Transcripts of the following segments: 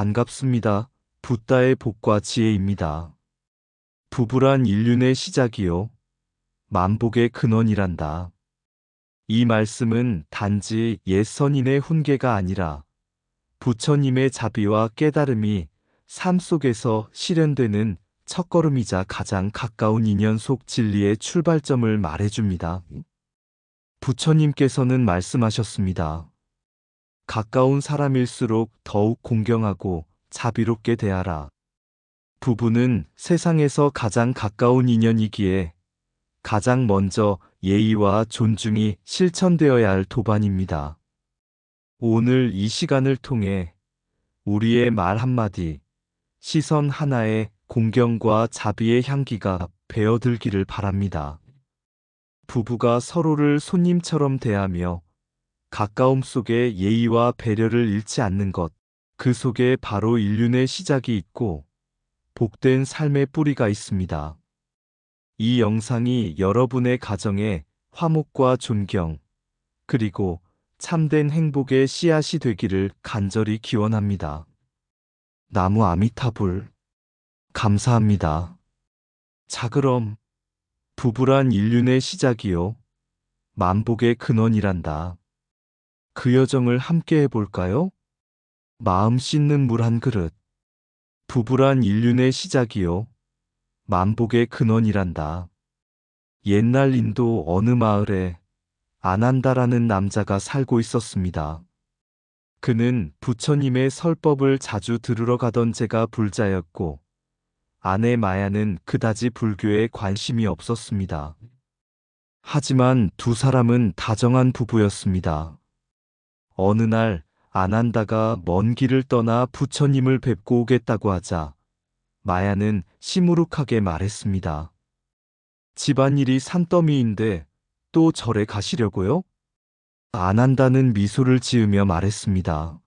반갑습니다. 붓다의 복과 지혜입니다. 부부란 인륜의 시작이요. 만복의 근원이란다. 이 말씀은 단지 옛 선인의 훈계가 아니라 부처님의 자비와 깨달음이 삶 속에서 실현되는 첫걸음이자 가장 가까운 인연 속 진리의 출발점을 말해줍니다. 부처님께서는 말씀하셨습니다. 가까운 사람일수록 더욱 공경하고 자비롭게 대하라. 부부는 세상에서 가장 가까운 인연이기에 가장 먼저 예의와 존중이 실천되어야 할 도반입니다. 오늘 이 시간을 통해 우리의 말 한마디, 시선 하나에 공경과 자비의 향기가 배어들기를 바랍니다. 부부가 서로를 손님처럼 대하며 가까움 속에 예의와 배려를 잃지 않는 것, 그 속에 바로 인륜의 시작이 있고 복된 삶의 뿌리가 있습니다. 이 영상이 여러분의 가정에 화목과 존경, 그리고 참된 행복의 씨앗이 되기를 간절히 기원합니다. 나무 아미타불. 감사합니다. 자 그럼 부부란 인륜의 시작이요. 만복의 근원이란다. 그 여정을 함께 해볼까요? 마음 씻는 물 한 그릇. 부부란 인륜의 시작이요. 만복의 근원이란다. 옛날 인도 어느 마을에 아난다라는 남자가 살고 있었습니다. 그는 부처님의 설법을 자주 들으러 가던 제가 불자였고 아내 마야는 그다지 불교에 관심이 없었습니다. 하지만 두 사람은 다정한 부부였습니다. 어느 날 아난다가 먼 길을 떠나 부처님을 뵙고 오겠다고 하자 마야는 시무룩하게 말했습니다. 집안일이 산더미인데 또 절에 가시려고요? 아난다는 미소를 지으며 말했습니다.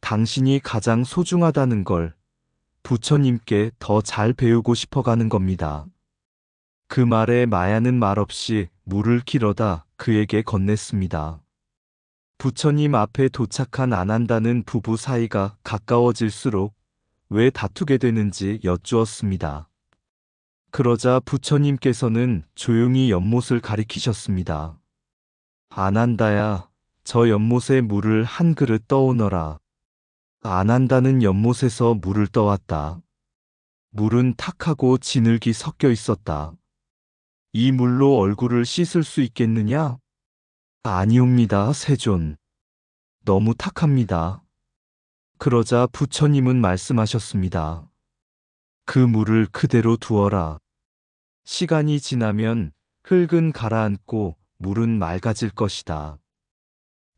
당신이 가장 소중하다는 걸 부처님께 더 잘 배우고 싶어 가는 겁니다. 그 말에 마야는 말없이 물을 길어다 그에게 건넸습니다. 부처님 앞에 도착한 안한다는 부부 사이가 가까워질수록 왜 다투게 되는지 여쭈었습니다. 그러자 부처님께서는 조용히 연못을 가리키셨습니다. 안한다야, 저 연못에 물을 한 그릇 떠오너라. 안한다는 연못에서 물을 떠왔다. 물은 탁하고 진흙이 섞여 있었다. 이 물로 얼굴을 씻을 수 있겠느냐? 아니옵니다, 세존. 너무 탁합니다. 그러자 부처님은 말씀하셨습니다. 그 물을 그대로 두어라. 시간이 지나면 흙은 가라앉고 물은 맑아질 것이다.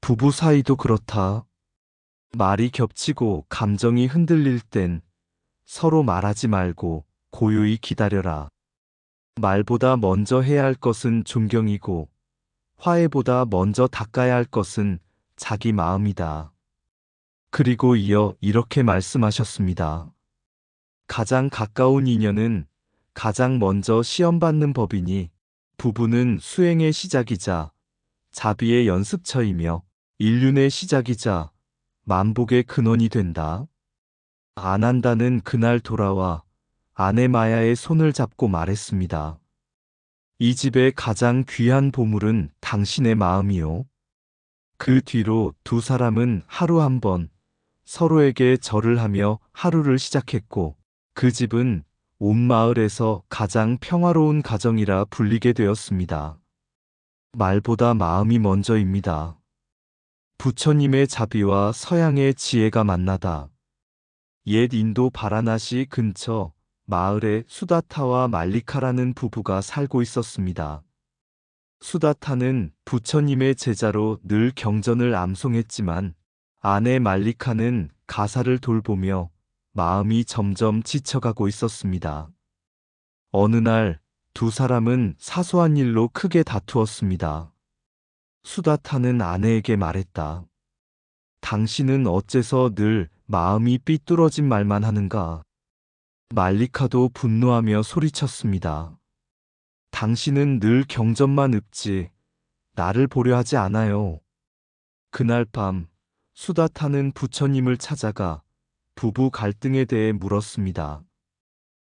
부부 사이도 그렇다. 말이 겹치고 감정이 흔들릴 땐 서로 말하지 말고 고요히 기다려라. 말보다 먼저 해야 할 것은 존경이고 화해보다 먼저 닦아야 할 것은 자기 마음이다. 그리고 이어 이렇게 말씀하셨습니다. 가장 가까운 인연은 가장 먼저 시험받는 법이니 부부는 수행의 시작이자 자비의 연습처이며 인륜의 시작이자 만복의 근원이 된다. 안한다는 그날 돌아와 아내 마야의 손을 잡고 말했습니다. 이 집의 가장 귀한 보물은 당신의 마음이요. 그 뒤로 두 사람은 하루 한 번 서로에게 절을 하며 하루를 시작했고 그 집은 온 마을에서 가장 평화로운 가정이라 불리게 되었습니다. 말보다 마음이 먼저입니다. 부처님의 자비와 서양의 지혜가 만나다. 옛 인도 바라나시 근처 마을에 수다타와 말리카라는 부부가 살고 있었습니다. 수다타는 부처님의 제자로 늘 경전을 암송했지만 아내 말리카는 가사를 돌보며 마음이 점점 지쳐가고 있었습니다. 어느 날 두 사람은 사소한 일로 크게 다투었습니다. 수다타는 아내에게 말했다. 당신은 어째서 늘 마음이 삐뚤어진 말만 하는가? 말리카도 분노하며 소리쳤습니다. 당신은 늘 경전만 읊지 나를 보려 하지 않아요. 그날 밤 수다 타는 부처님을 찾아가 부부 갈등에 대해 물었습니다.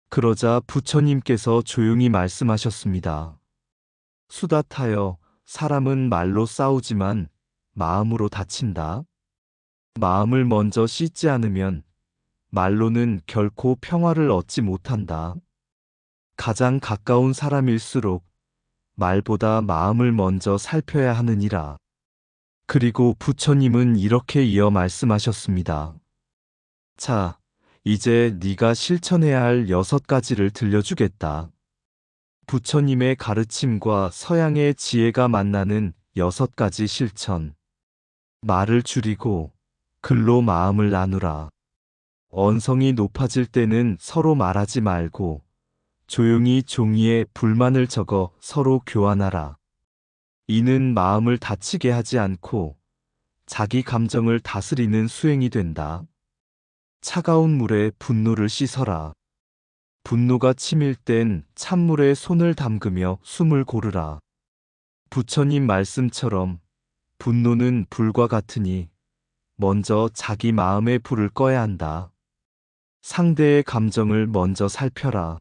그러자 부처님께서 조용히 말씀하셨습니다. 수다 타여, 사람은 말로 싸우지만 마음으로 다친다. 마음을 먼저 씻지 않으면 말로는 결코 평화를 얻지 못한다. 가장 가까운 사람일수록 말보다 마음을 먼저 살펴야 하느니라. 그리고 부처님은 이렇게 이어 말씀하셨습니다. 자, 이제 네가 실천해야 할 여섯 가지를 들려주겠다. 부처님의 가르침과 서양의 지혜가 만나는 여섯 가지 실천. 말을 줄이고 글로 마음을 나누라. 언성이 높아질 때는 서로 말하지 말고 조용히 종이에 불만을 적어 서로 교환하라. 이는 마음을 다치게 하지 않고 자기 감정을 다스리는 수행이 된다. 차가운 물에 분노를 씻어라. 분노가 치밀 땐 찬물에 손을 담그며 숨을 고르라. 부처님 말씀처럼 분노는 불과 같으니 먼저 자기 마음의 불을 꺼야 한다. 상대의 감정을 먼저 살펴라.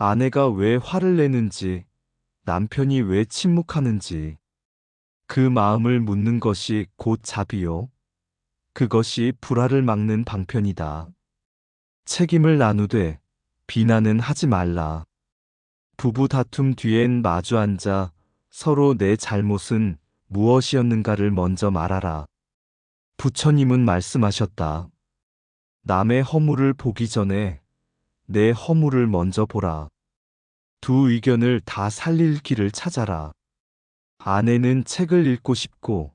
아내가 왜 화를 내는지, 남편이 왜 침묵하는지, 그 마음을 묻는 것이 곧 자비요. 그것이 불화를 막는 방편이다. 책임을 나누되 비난은 하지 말라. 부부 다툼 뒤엔 마주 앉아 서로 내 잘못은 무엇이었는가를 먼저 말하라. 부처님은 말씀하셨다. 남의 허물을 보기 전에 내 허물을 먼저 보라. 두 의견을 다 살릴 길을 찾아라. 아내는 책을 읽고 싶고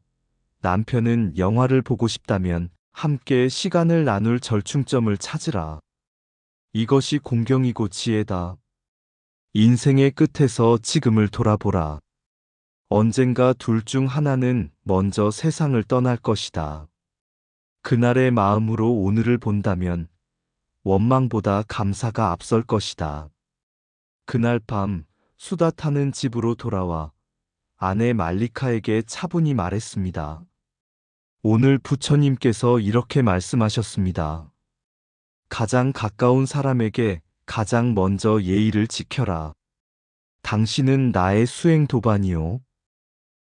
남편은 영화를 보고 싶다면 함께 시간을 나눌 절충점을 찾으라. 이것이 공경이고 지혜다. 인생의 끝에서 지금을 돌아보라. 언젠가 둘 중 하나는 먼저 세상을 떠날 것이다. 그날의 마음으로 오늘을 본다면 원망보다 감사가 앞설 것이다. 그날 밤 수다 타는 집으로 돌아와 아내 말리카에게 차분히 말했습니다. 오늘 부처님께서 이렇게 말씀하셨습니다. 가장 가까운 사람에게 가장 먼저 예의를 지켜라. 당신은 나의 수행 도반이요.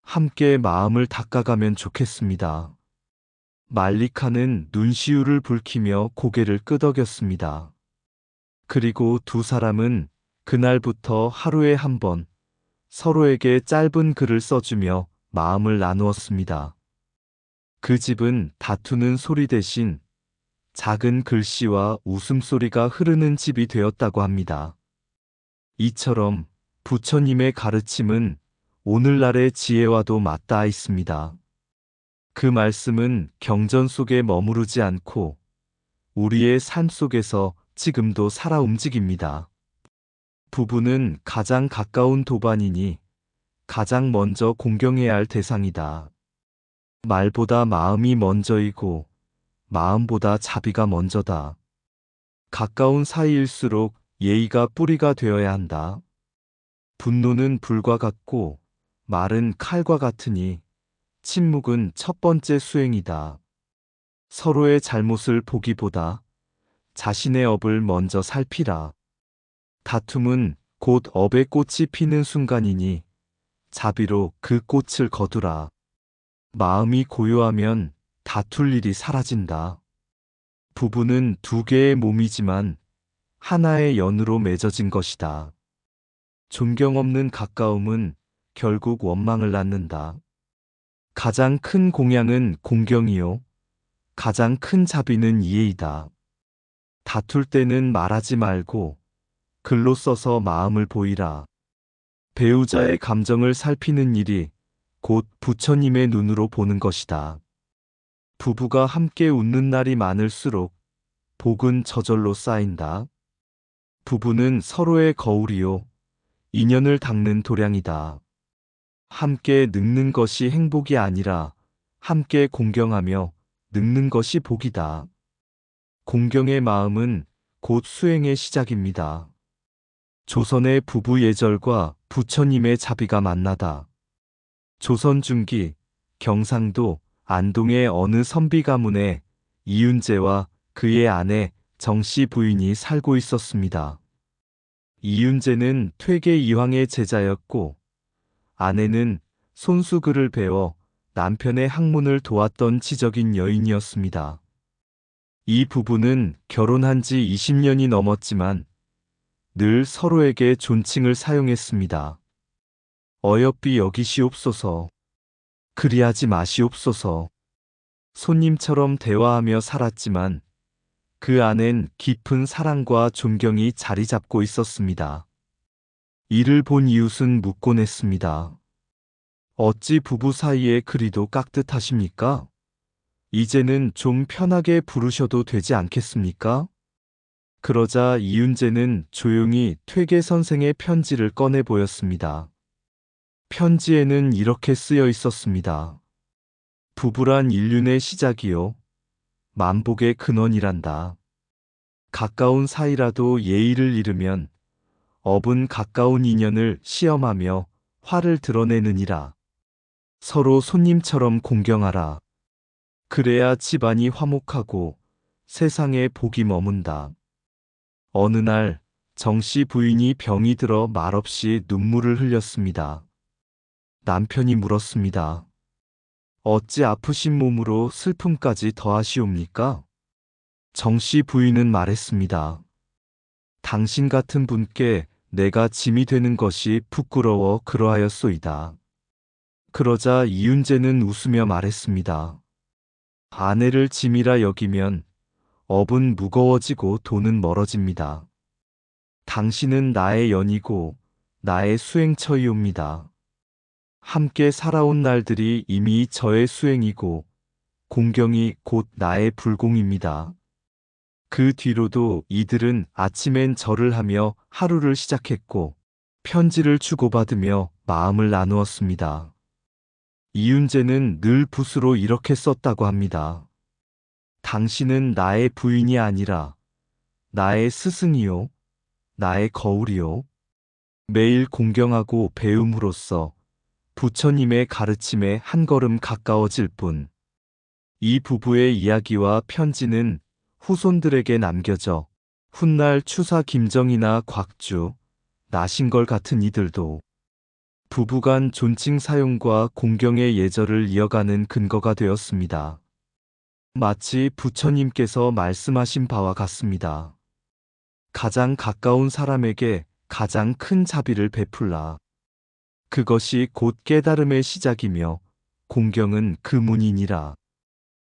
함께 마음을 닦아가면 좋겠습니다. 말리카는 눈시울을 붉히며 고개를 끄덕였습니다. 그리고 두 사람은 그날부터 하루에 한 번 서로에게 짧은 글을 써주며 마음을 나누었습니다. 그 집은 다투는 소리 대신 작은 글씨와 웃음소리가 흐르는 집이 되었다고 합니다. 이처럼 부처님의 가르침은 오늘날의 지혜와도 맞닿아 있습니다. 그 말씀은 경전 속에 머무르지 않고 우리의 삶 속에서 지금도 살아 움직입니다. 부부는 가장 가까운 도반이니 가장 먼저 공경해야 할 대상이다. 말보다 마음이 먼저이고 마음보다 자비가 먼저다. 가까운 사이일수록 예의가 뿌리가 되어야 한다. 분노는 불과 같고 말은 칼과 같으니 침묵은 첫 번째 수행이다. 서로의 잘못을 보기보다 자신의 업을 먼저 살피라. 다툼은 곧 업의 꽃이 피는 순간이니 자비로 그 꽃을 거두라. 마음이 고요하면 다툴 일이 사라진다. 부부는 두 개의 몸이지만 하나의 연으로 맺어진 것이다. 존경 없는 가까움은 결국 원망을 낳는다. 가장 큰 공양은 공경이요. 가장 큰 자비는 이해이다. 다툴 때는 말하지 말고 글로 써서 마음을 보이라. 배우자의 감정을 살피는 일이 곧 부처님의 눈으로 보는 것이다. 부부가 함께 웃는 날이 많을수록 복은 저절로 쌓인다. 부부는 서로의 거울이요. 인연을 닦는 도량이다. 함께 늙는 것이 행복이 아니라 함께 공경하며 늙는 것이 복이다. 공경의 마음은 곧 수행의 시작입니다. 조선의 부부 예절과 부처님의 자비가 만나다. 조선 중기 경상도 안동의 어느 선비 가문에 이윤재와 그의 아내 정씨 부인이 살고 있었습니다. 이윤재는 퇴계 이황의 제자였고 아내는 손수글을 배워 남편의 학문을 도왔던 지적인 여인이었습니다. 이 부부는 결혼한 지 20년이 넘었지만 늘 서로에게 존칭을 사용했습니다. 어여삐 여기시옵소서. 그리하지 마시옵소서. 손님처럼 대화하며 살았지만 그 안엔 깊은 사랑과 존경이 자리 잡고 있었습니다. 이를 본 이웃은 묻곤 했습니다. 어찌 부부 사이에 그리도 깍듯하십니까? 이제는 좀 편하게 부르셔도 되지 않겠습니까? 그러자 이윤재는 조용히 퇴계 선생의 편지를 꺼내 보였습니다. 편지에는 이렇게 쓰여 있었습니다. 부부란 인륜의 시작이요. 만복의 근원이란다. 가까운 사이라도 예의를 잃으면 업은 가까운 인연을 시험하며 화를 드러내느니라. 서로 손님처럼 공경하라. 그래야 집안이 화목하고 세상에 복이 머문다. 어느 날 정씨 부인이 병이 들어 말없이 눈물을 흘렸습니다. 남편이 물었습니다. 어찌 아프신 몸으로 슬픔까지 더하시옵니까? 정씨 부인은 말했습니다. 당신 같은 분께 내가 짐이 되는 것이 부끄러워 그러하였소이다. 그러자 이윤재는 웃으며 말했습니다. 아내를 짐이라 여기면 업은 무거워지고 돈은 멀어집니다. 당신은 나의 연이고 나의 수행처이옵니다. 함께 살아온 날들이 이미 저의 수행이고 공경이 곧 나의 불공입니다. 그 뒤로도 이들은 아침엔 절을 하며 하루를 시작했고 편지를 주고받으며 마음을 나누었습니다. 이윤재는 늘 붓으로 이렇게 썼다고 합니다. 당신은 나의 부인이 아니라 나의 스승이요, 나의 거울이요. 매일 공경하고 배움으로써 부처님의 가르침에 한 걸음 가까워질 뿐. 이 부부의 이야기와 편지는 후손들에게 남겨져 훗날 추사 김정이나 곽주, 나신걸 같은 이들도 부부간 존칭 사용과 공경의 예절을 이어가는 근거가 되었습니다. 마치 부처님께서 말씀하신 바와 같습니다. 가장 가까운 사람에게 가장 큰 자비를 베풀라. 그것이 곧 깨달음의 시작이며 공경은 그 문이니라.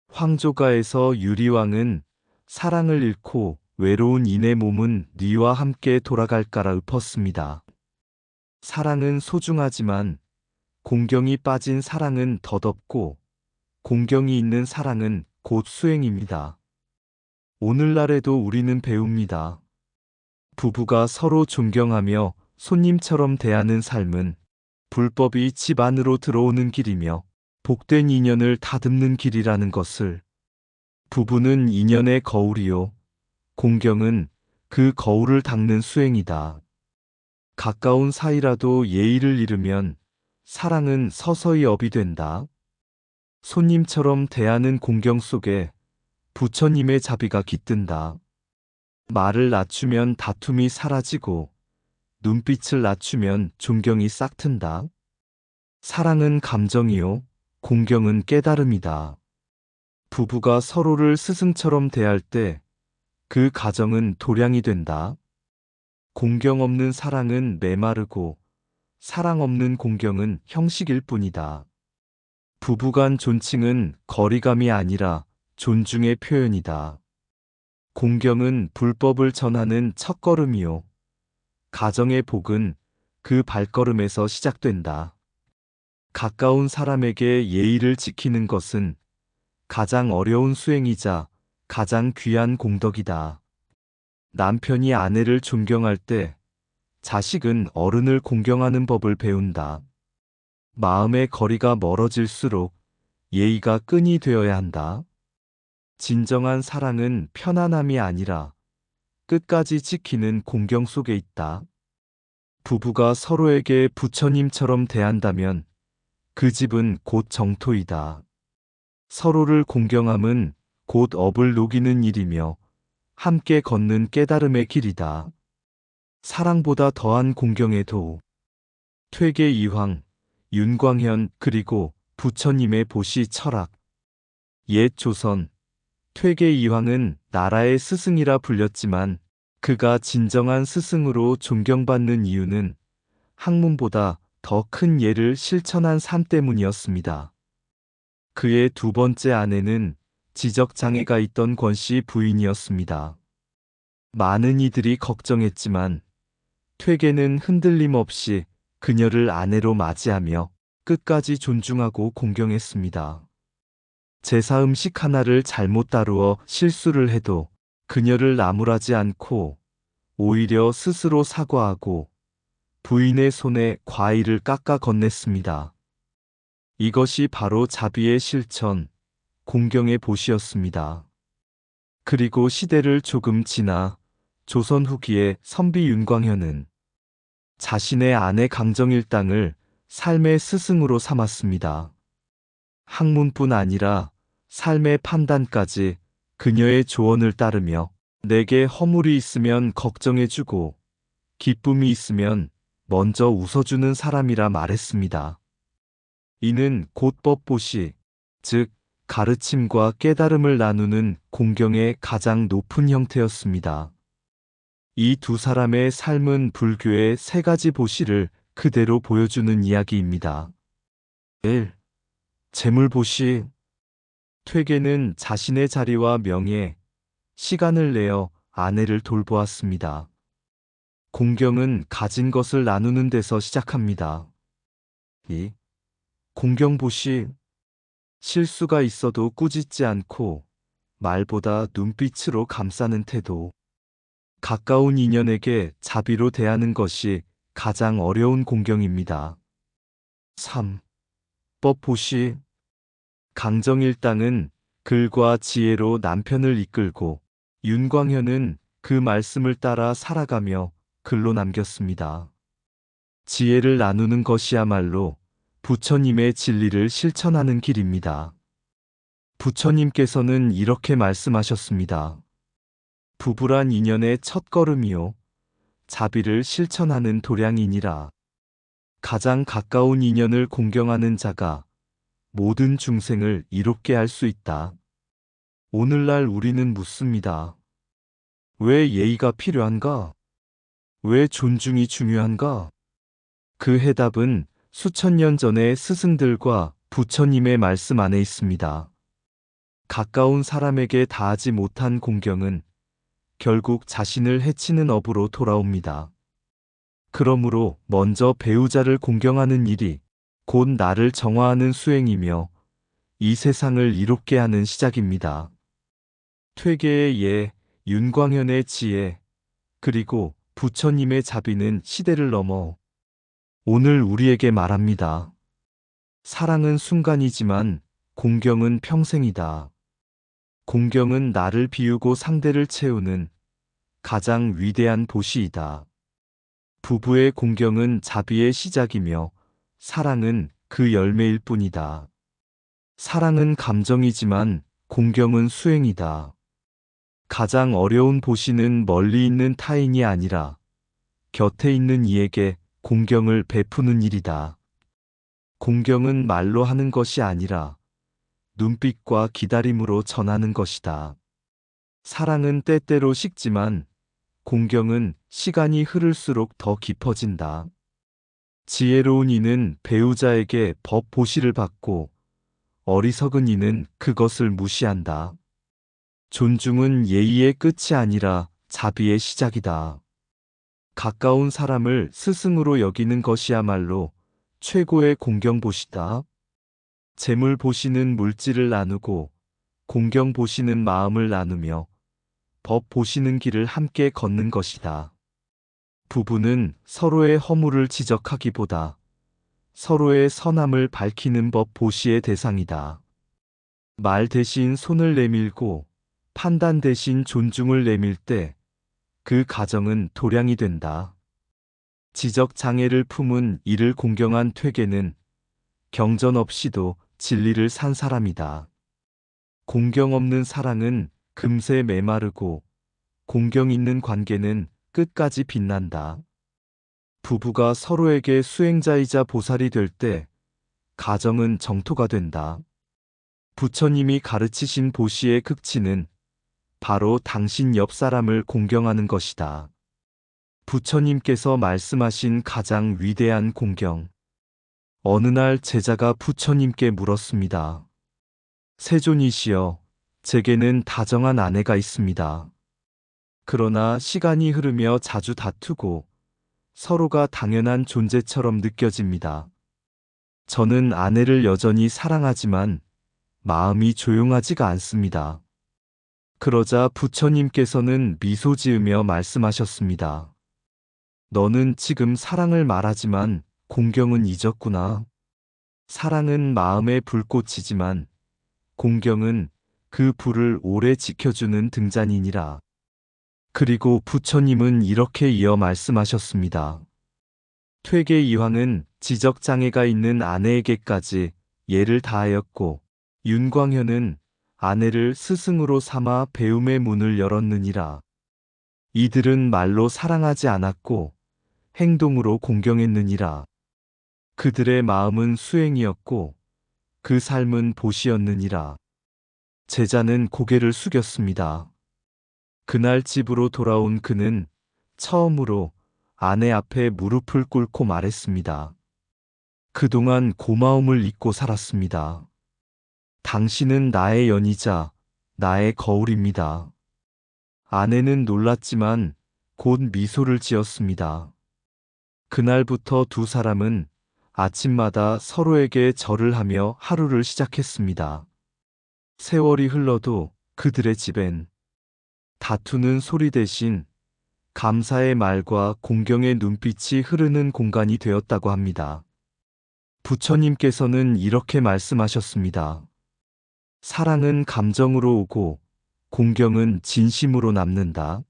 황조가에서 유리왕은 사랑을 잃고 외로운 이내 몸은 네와 함께 돌아갈까라 읊었습니다. 사랑은 소중하지만 공경이 빠진 사랑은 덧없고 공경이 있는 사랑은 곧 수행입니다. 오늘날에도 우리는 배웁니다. 부부가 서로 존경하며 손님처럼 대하는 삶은 불법이 집 안으로 들어오는 길이며 복된 인연을 다듬는 길이라는 것을 부부는 인연의 거울이요. 공경은 그 거울을 닦는 수행이다. 가까운 사이라도 예의를 잃으면 사랑은 서서히 업이 된다. 손님처럼 대하는 공경 속에 부처님의 자비가 깃든다. 말을 낮추면 다툼이 사라지고 눈빛을 낮추면 존경이 싹튼다. 사랑은 감정이요. 공경은 깨달음이다. 부부가 서로를 스승처럼 대할 때 그 가정은 도량이 된다. 공경 없는 사랑은 메마르고 사랑 없는 공경은 형식일 뿐이다. 부부간 존칭은 거리감이 아니라 존중의 표현이다. 공경은 불법을 전하는 첫걸음이요. 가정의 복은 그 발걸음에서 시작된다. 가까운 사람에게 예의를 지키는 것은 가장 어려운 수행이자 가장 귀한 공덕이다. 남편이 아내를 존경할 때 자식은 어른을 공경하는 법을 배운다. 마음의 거리가 멀어질수록 예의가 끈이 되어야 한다. 진정한 사랑은 편안함이 아니라 끝까지 지키는 공경 속에 있다. 부부가 서로에게 부처님처럼 대한다면 그 집은 곧 정토이다. 서로를 공경함은 곧 업을 녹이는 일이며 함께 걷는 깨달음의 길이다. 사랑보다 더한 공경에도 퇴계 이황, 윤광현 그리고 부처님의 보시 철학. 옛 조선, 퇴계 이황은 나라의 스승이라 불렸지만 그가 진정한 스승으로 존경받는 이유는 학문보다 더 큰 예를 실천한 삶 때문이었습니다. 그의 두 번째 아내는 지적장애가 있던 권 씨 부인이었습니다. 많은 이들이 걱정했지만 퇴계는 흔들림 없이 그녀를 아내로 맞이하며 끝까지 존중하고 공경했습니다. 제사 음식 하나를 잘못 다루어 실수를 해도 그녀를 나무라지 않고 오히려 스스로 사과하고 부인의 손에 과일을 깎아 건넸습니다. 이것이 바로 자비의 실천, 공경의 보시였습니다. 그리고 시대를 조금 지나 조선 후기의 선비 윤광현은 자신의 아내 강정일당을 삶의 스승으로 삼았습니다. 학문뿐 아니라 삶의 판단까지 그녀의 조언을 따르며 내게 허물이 있으면 걱정해주고 기쁨이 있으면 먼저 웃어주는 사람이라 말했습니다. 이는 곧 법보시, 즉 가르침과 깨달음을 나누는 공경의 가장 높은 형태였습니다. 이 두 사람의 삶은 불교의 세 가지 보시를 그대로 보여주는 이야기입니다. 1. 재물보시 퇴계는 자신의 자리와 명예, 시간을 내어 아내를 돌보았습니다. 공경은 가진 것을 나누는 데서 시작합니다. 2. 공경보시 실수가 있어도 꾸짖지 않고 말보다 눈빛으로 감싸는 태도. 가까운 인연에게 자비로 대하는 것이 가장 어려운 공경입니다. 3. 법보시 강정일당은 글과 지혜로 남편을 이끌고 윤광현은 그 말씀을 따라 살아가며 글로 남겼습니다. 지혜를 나누는 것이야말로 부처님의 진리를 실천하는 길입니다. 부처님께서는 이렇게 말씀하셨습니다. 부부란 인연의 첫 걸음이요. 자비를 실천하는 도량이니라. 가장 가까운 인연을 공경하는 자가 모든 중생을 이롭게 할 수 있다. 오늘날 우리는 묻습니다. 왜 예의가 필요한가? 왜 존중이 중요한가? 그 해답은 수천 년 전의 스승들과 부처님의 말씀 안에 있습니다. 가까운 사람에게 다하지 못한 공경은 결국 자신을 해치는 업으로 돌아옵니다. 그러므로 먼저 배우자를 공경하는 일이 곧 나를 정화하는 수행이며 이 세상을 이롭게 하는 시작입니다. 퇴계의 예, 윤광현의 지혜, 그리고 부처님의 자비는 시대를 넘어 오늘 우리에게 말합니다. 사랑은 순간이지만 공경은 평생이다. 공경은 나를 비우고 상대를 채우는 가장 위대한 보시이다. 부부의 공경은 자비의 시작이며 사랑은 그 열매일 뿐이다. 사랑은 감정이지만 공경은 수행이다. 가장 어려운 보시는 멀리 있는 타인이 아니라 곁에 있는 이에게 공경을 베푸는 일이다. 공경은 말로 하는 것이 아니라 눈빛과 기다림으로 전하는 것이다. 사랑은 때때로 식지만 공경은 시간이 흐를수록 더 깊어진다. 지혜로운 이는 배우자에게 법 보시를 받고 어리석은 이는 그것을 무시한다. 존중은 예의의 끝이 아니라 자비의 시작이다. 가까운 사람을 스승으로 여기는 것이야말로 최고의 공경보시다. 재물 보시는 물질을 나누고 공경 보시는 마음을 나누며 법 보시는 길을 함께 걷는 것이다. 부부는 서로의 허물을 지적하기보다 서로의 선함을 밝히는 법 보시의 대상이다. 말 대신 손을 내밀고 판단 대신 존중을 내밀 때 그 가정은 도량이 된다. 지적 장애를 품은 이를 공경한 퇴계는 경전 없이도 진리를 산 사람이다. 공경 없는 사랑은 금세 메마르고 공경 있는 관계는 끝까지 빛난다. 부부가 서로에게 수행자이자 보살이 될 때 가정은 정토가 된다. 부처님이 가르치신 보시의 극치는 바로 당신 옆 사람을 공경하는 것이다. 부처님께서 말씀하신 가장 위대한 공경. 어느 날 제자가 부처님께 물었습니다. 세존이시여, 제게는 다정한 아내가 있습니다. 그러나 시간이 흐르며 자주 다투고 서로가 당연한 존재처럼 느껴집니다. 저는 아내를 여전히 사랑하지만 마음이 조용하지가 않습니다. 그러자 부처님께서는 미소 지으며 말씀하셨습니다. 너는 지금 사랑을 말하지만 공경은 잊었구나. 사랑은 마음의 불꽃이지만 공경은 그 불을 오래 지켜주는 등잔이니라. 그리고 부처님은 이렇게 이어 말씀하셨습니다. 퇴계 이황은 지적장애가 있는 아내에게까지 예를 다하였고, 윤광현은 아내를 스승으로 삼아 배움의 문을 열었느니라. 이들은 말로 사랑하지 않았고, 행동으로 공경했느니라. 그들의 마음은 수행이었고, 그 삶은 보시였느니라. 제자는 고개를 숙였습니다. 그날 집으로 돌아온 그는 처음으로 아내 앞에 무릎을 꿇고 말했습니다. 그동안 고마움을 잊고 살았습니다. 당신은 나의 연이자 나의 거울입니다. 아내는 놀랐지만 곧 미소를 지었습니다. 그날부터 두 사람은 아침마다 서로에게 절을 하며 하루를 시작했습니다. 세월이 흘러도 그들의 집엔 다투는 소리 대신 감사의 말과 공경의 눈빛이 흐르는 공간이 되었다고 합니다. 부처님께서는 이렇게 말씀하셨습니다. 사랑은 감정으로 오고 공경은 진심으로 남는다.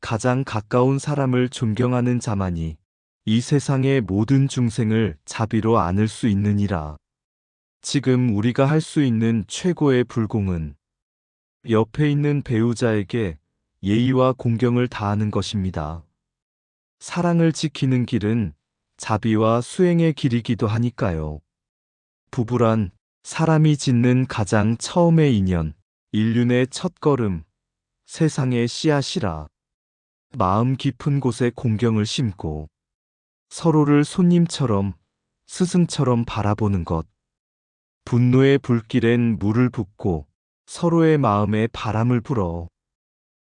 가장 가까운 사람을 존경하는 자만이 이 세상의 모든 중생을 자비로 안을 수 있느니라. 지금 우리가 할 수 있는 최고의 불공은 옆에 있는 배우자에게 예의와 공경을 다하는 것입니다. 사랑을 지키는 길은 자비와 수행의 길이기도 하니까요. 부부란 사람이 짓는 가장 처음의 인연, 인륜의 첫걸음, 세상의 씨앗이라. 마음 깊은 곳에 공경을 심고 서로를 손님처럼 스승처럼 바라보는 것. 분노의 불길엔 물을 붓고 서로의 마음에 바람을 불어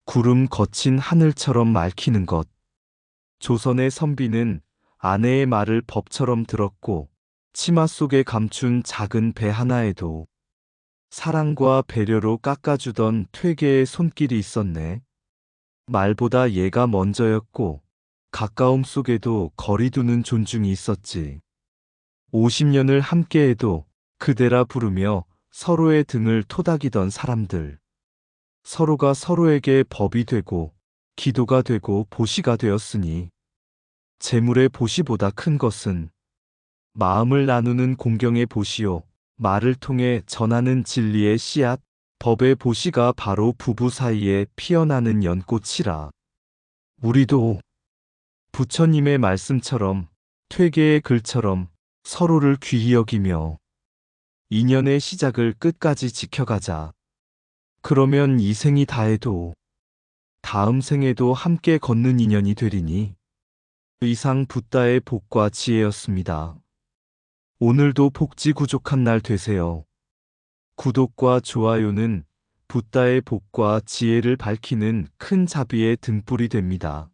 구름 거친 하늘처럼 맑히는 것. 조선의 선비는 아내의 말을 법처럼 들었고 치마 속에 감춘 작은 배 하나에도 사랑과 배려로 깎아주던 퇴계의 손길이 있었네. 말보다 얘가 먼저였고 가까움 속에도 거리두는 존중이 있었지. 50년을 함께해도 그대라 부르며 서로의 등을 토닥이던 사람들. 서로가 서로에게 법이 되고 기도가 되고 보시가 되었으니 재물의 보시보다 큰 것은 마음을 나누는 공경의 보시요 말을 통해 전하는 진리의 씨앗 법의 보시가 바로 부부 사이에 피어나는 연꽃이라. 우리도 부처님의 말씀처럼 퇴계의 글처럼 서로를 귀히 여기며 인연의 시작을 끝까지 지켜가자. 그러면 이 생이 다해도 다음 생에도 함께 걷는 인연이 되리니 이상 붓다의 복과 지혜였습니다. 오늘도 복지 구족한 날 되세요. 구독과 좋아요는 붓다의 복과 지혜를 밝히는 큰 자비의 등불이 됩니다.